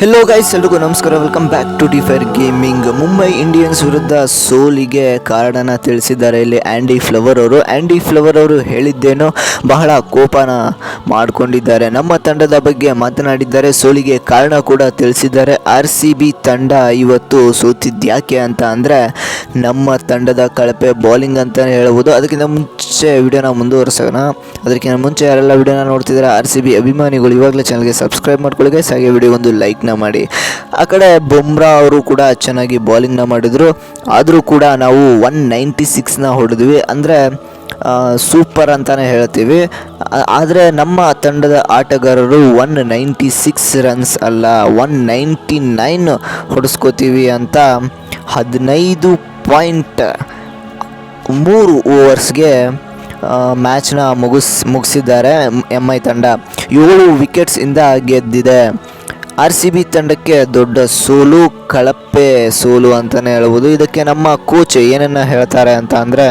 Hello guys ಎಲ್ರಿಗೂ ನಮಸ್ಕಾರ. Welcome back to the fire gaming Mumbai Indians ವಿರುದ್ಧ ಸೋಲಿಗೆ ಕಾರಣನ ತಿಳಿಸಿದ್ದಾರೆ ಇಲ್ಲಿ ಆ್ಯಂಡಿ ಫ್ಲವರ್ ಅವರು. ಆ್ಯಂಡಿ ಫ್ಲವರ್ ಅವರು ಹೇಳಿದ್ದೇನೋ, ಬಹಳ ಕೋಪನ ಮಾಡಿಕೊಂಡಿದ್ದಾರೆ. ನಮ್ಮ ತಂಡದ ಬಗ್ಗೆ ಮಾತನಾಡಿದ್ದಾರೆ, ಸೋಲಿಗೆ ಕಾರಣ ಕೂಡ ತಿಳಿಸಿದ್ದಾರೆ. ಆರ್ ಸಿ ಬಿ ತಂಡ ಇವತ್ತು ಸೋತಿದ್ಯಾಕೆ ಅಂತ ಅಂದರೆ, ನಮ್ಮ ತಂಡದ ಕಳಪೆ ಬೌಲಿಂಗ್ ಅಂತಲೇ ಹೇಳ್ಬೋದು. ಅದಕ್ಕಿಂತ ಮುಂಚೆ ವಿಡಿಯೋನ ಮುಂದುವರಿಸೋಣ. ಅದಕ್ಕಿಂತ ಮುಂಚೆ ಯಾರೆಲ್ಲ ವಿಡಿಯೋನ ನೋಡ್ತಿದ್ದಾರೆ, ಆರ್ ಸಿ ಬಿ ಅಭಿಮಾನಿಗಳು ಇವಾಗಲೇ ಚಾನಲ್ಗೆ ಸಬ್ಸ್ಕ್ರೈಬ್ ಮಾಡ್ಕೊಳ್ಳಿ ಗೈಸ್ ಹಾಗೆ ವಿಡಿಯೋಗೊಂದು ಲೈಕ್ನ ಮಾಡಿ. ಆ ಕಡೆ ಬುಮ್ರಾ ಅವರು ಕೂಡ ಚೆನ್ನಾಗಿ ಬಾಲಿಂಗ್ನ ಮಾಡಿದರು. ಆದರೂ ಕೂಡ ನಾವು ಒನ್ ನೈಂಟಿ ಸಿಕ್ಸ್ನ ಹೊಡೆದ್ವಿ. ಅಂದರೆ ಸೂಪರ್ ಅಂತಲೇ ಹೇಳ್ತೀವಿ. ಆದರೆ ನಮ್ಮ ತಂಡದ ಆಟಗಾರರು ಒನ್ ನೈಂಟಿ ಸಿಕ್ಸ್ ರನ್ಸ್ ಅಲ್ಲ ಒನ್ ನೈಂಟಿ ನೈನ್ ಹೊಡೆಸ್ಕೋತೀವಿ ಅಂತ ಹದಿನೈದು ಪಾಯಿಂಟ್ ಮೂರು ಓವರ್ಸ್ಗೆ ಮ್ಯಾಚ್ನ ಮುಗಿಸ್, ಮುಗಿಸಿದ್ದಾರೆ ಎಂ ಐ ತಂಡ. ಏಳು ವಿಕೆಟ್ಸಿಂದ ಗೆದ್ದಿದೆ. ಆರ್ ಸಿ ಬಿ ತಂಡಕ್ಕೆ ದೊಡ್ಡ ಸೋಲು, ಕಳಪೆ ಸೋಲು ಅಂತಲೇ ಹೇಳ್ಬೋದು. ಇದಕ್ಕೆ ನಮ್ಮ ಕೋಚ್ ಏನನ್ನ ಹೇಳ್ತಾರೆ ಅಂತ ಅಂದರೆ,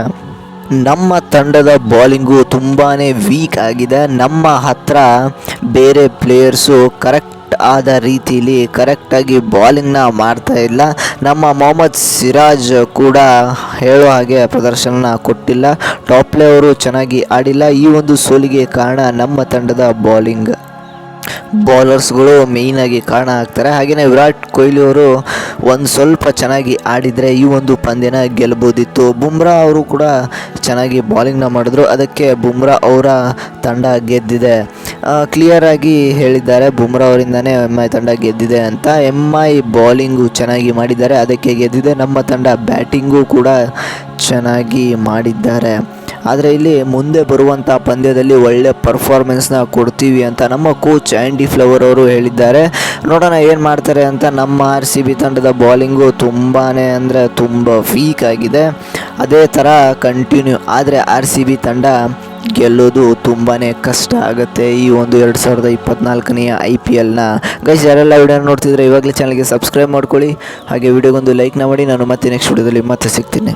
ನಮ್ಮ ತಂಡದ ಬಾಲಿಂಗು ತುಂಬಾ ವೀಕ್ ಆಗಿದೆ. ನಮ್ಮ ಹತ್ರ ಬೇರೆ ಪ್ಲೇಯರ್ಸು ಕರೆಕ್ಟ್ ಆದ ರೀತಿಲಿ ಕರೆಕ್ಟಾಗಿ ಬಾಲಿಂಗ್ನ ಮಾಡ್ತಾ ಇಲ್ಲ. ನಮ್ಮ ಮೊಹಮ್ಮದ್ ಸಿರಾಜ್ ಕೂಡ ಹೇಳೋ ಹಾಗೆ ಪ್ರದರ್ಶನ ಕೊಟ್ಟಿಲ್ಲ. ಟಾಪ್ ಪ್ಲೇ ಅವರು ಚೆನ್ನಾಗಿ ಆಡಿಲ್ಲ. ಈ ಒಂದು ಸೋಲಿಗೆ ಕಾರಣ ನಮ್ಮ ತಂಡದ ಬಾಲಿಂಗ್ ಬೌಲರ್ಸ್ಗಳು ಮೇಯ್ನಾಗಿ ಕಾರಣ ಆಗ್ತಾರೆ. ಹಾಗೆಯೇ ವಿರಾಟ್ ಕೊಹ್ಲಿ ಅವರು ಒಂದು ಸ್ವಲ್ಪ ಚೆನ್ನಾಗಿ ಆಡಿದರೆ ಈ ಒಂದು ಪಂದ್ಯನ ಗೆಲ್ಬೋದಿತ್ತು. ಬುಮ್ರಾ ಅವರು ಕೂಡ ಚೆನ್ನಾಗಿ ಬಾಲಿಂಗ್ನ ಮಾಡಿದ್ರು. ಅದಕ್ಕೆ ಬುಮ್ರಾ ಅವರ ತಂಡ ಗೆದ್ದಿದೆ. ಕ್ಲಿಯರ್ ಆಗಿ ಹೇಳಿದ್ದಾರೆ. ಬುಮ್ರಾ ಅವರಿಂದನೇ ಎಂ ಐ ತಂಡ ಗೆದ್ದಿದೆ ಅಂತ. ಎಂ ಐ ಬೌಲಿಂಗು ಚೆನ್ನಾಗಿ ಮಾಡಿದ್ದಾರೆ. ಅದಕ್ಕೆ ಗೆದ್ದಿದೆ. ನಮ್ಮ ತಂಡ ಬ್ಯಾಟಿಂಗು ಕೂಡ ಚೆನ್ನಾಗಿ ಮಾಡಿದ್ದಾರೆ. ಆದರೆ ಇಲ್ಲಿ ಮುಂದೆ ಬರುವಂಥ ಪಂದ್ಯದಲ್ಲಿ ಒಳ್ಳೆ ಪರ್ಫಾರ್ಮೆನ್ಸ್ನ ಕೊಡ್ತೀವಿ ಅಂತ ನಮ್ಮ ಕೋಚ್ ಆ್ಯಂಡಿ ಫ್ಲವರ್ ಅವರು ಹೇಳಿದ್ದಾರೆ. ನೋಡೋಣ ಏನು ಮಾಡ್ತಾರೆ ಅಂತ. ನಮ್ಮ ಆರ್ ಸಿ ಬಿ ತಂಡದ ಬಾಲಿಂಗು ತುಂಬಾ ಅಂದರೆ ತುಂಬ ವೀಕ್ ಆಗಿದೆ. ಅದೇ ಥರ ಕಂಟಿನ್ಯೂ ಆದರೆ ಆರ್ ಸಿ ಬಿ ತಂಡ ಗೆಲ್ಲೋದು ತುಂಬಾ ಕಷ್ಟ ಆಗುತ್ತೆ ಈ ಒಂದು ಎರಡು ಸಾವಿರದ ಇಪ್ಪತ್ನಾಲ್ಕನೆಯ ಐ ಪಿ ಎಲ್ನ ಗೈಸ್ ಯಾರೆಲ್ಲ ವಿಡಿಯೋ ನೋಡ್ತಿದ್ರೆ ಇವಾಗಲೇ ಚಾನಲ್ಗೆ ಸಬ್ಸ್ಕ್ರೈಬ್ ಮಾಡ್ಕೊಳ್ಳಿ. ಹಾಗೆ ವಿಡಿಯೋಗೊಂದು ಲೈಕ್ನ ಮಾಡಿ, ನಾನು ಮತ್ತೆ ನೆಕ್ಸ್ಟ್ ವಿಡಿಯೋದಲ್ಲಿ ಮತ್ತೆ ಸಿಗ್ತೀನಿ.